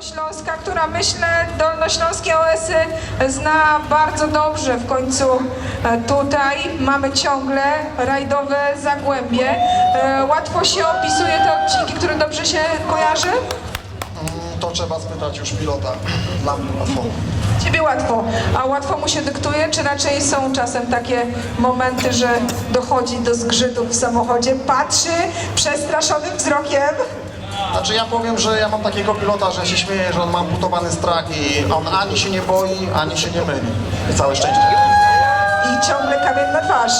Dolnośląska, która myślę dolnośląskie OS-y zna bardzo dobrze. W końcu e, tutaj mamy ciągle rajdowe Zagłębie. E, Łatwo się opisuje te odcinki, które dobrze się kojarzy? To trzeba spytać już pilota. Dla mnie łatwo. Ciebie łatwo, a łatwo mu się dyktuje, czy raczej są czasem takie momenty, że dochodzi do zgrzytów w samochodzie, patrzy przestraszonym wzrokiem Znaczy ja powiem, że ja mam takiego pilota, że się śmieję, że on ma amputowany strach i on ani się nie boi, ani się nie myli. I całe szczęście. i ciągle kamienna twarz.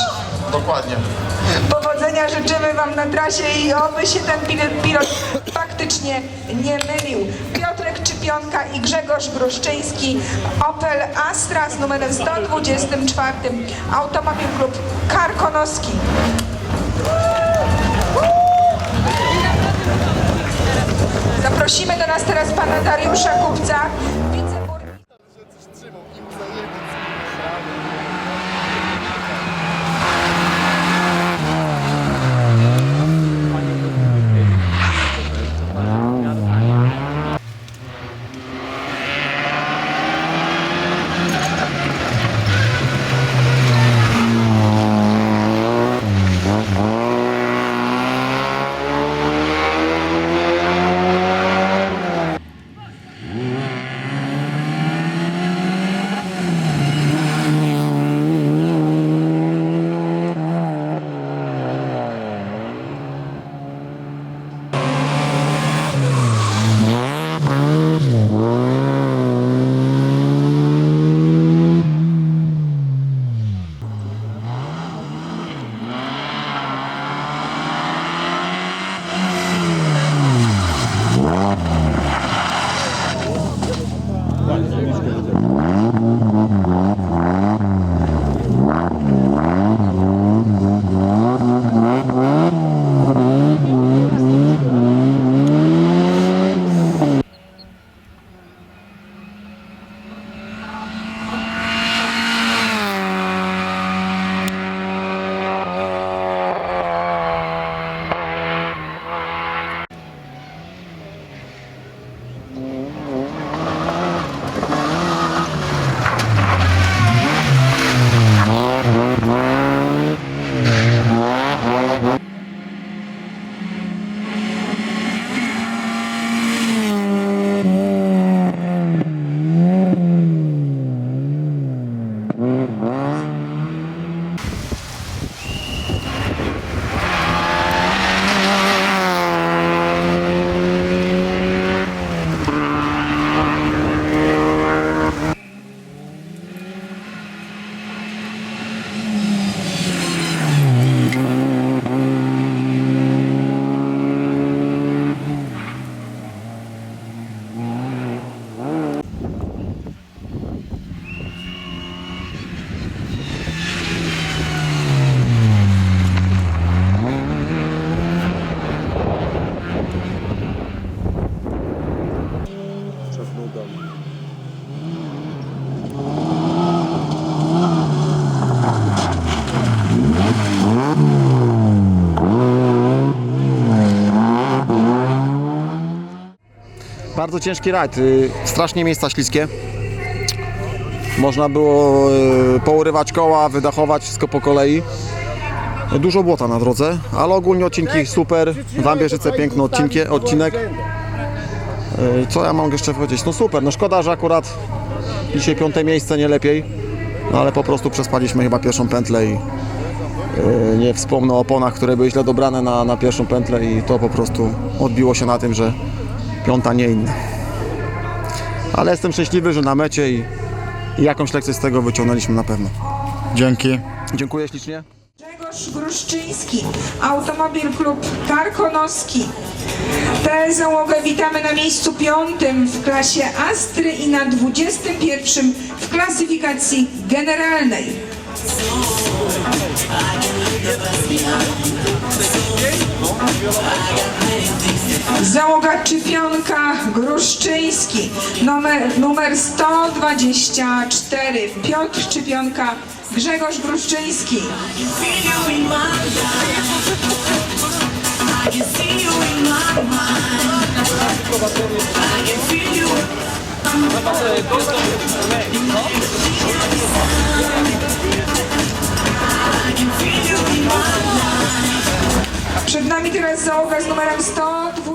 Dokładnie. Powodzenia życzymy Wam na trasie i oby się ten pilot, pilot faktycznie nie mylił. Piotrek Czypionka i Grzegorz Gruszczyński, Opel Astra z numerem 124, Automobil Klub Karkonoski. Zaprosimy do nas teraz pana Dariusza Kupca, Bardzo ciężki rajd, y, strasznie miejsca śliskie. Można było y, pourywać koła, wydachować wszystko po kolei. Dużo błota na drodze, ale ogólnie odcinki super. Wambierzyce piękny odcinki, odcinek. Y, Co ja mam jeszcze powiedzieć? No super, no szkoda, że akurat dzisiaj piąte miejsce nie lepiej. No ale po prostu przespaliśmy chyba pierwszą pętlę i nie wspomnę o oponach, które były źle dobrane na, na pierwszą pętlę i to po prostu odbiło się na tym, że piąta nie inna. Ale jestem szczęśliwy, że na mecie i, i jakąś lekcję z tego wyciągnęliśmy na pewno. Dzięki. Dziękuję ślicznie. Grzegorz Gruszczyński, Automobil Klub Karkonoski. Tę załogę witamy na miejscu piątym w klasie Astry i na 21 w klasyfikacji generalnej. Załoga Czypionka Gruszczyński, numer, numer 124, Piotr Czypionka, Grzegorz Gruszczyński. feel Niti me zoveš, numera mi 100,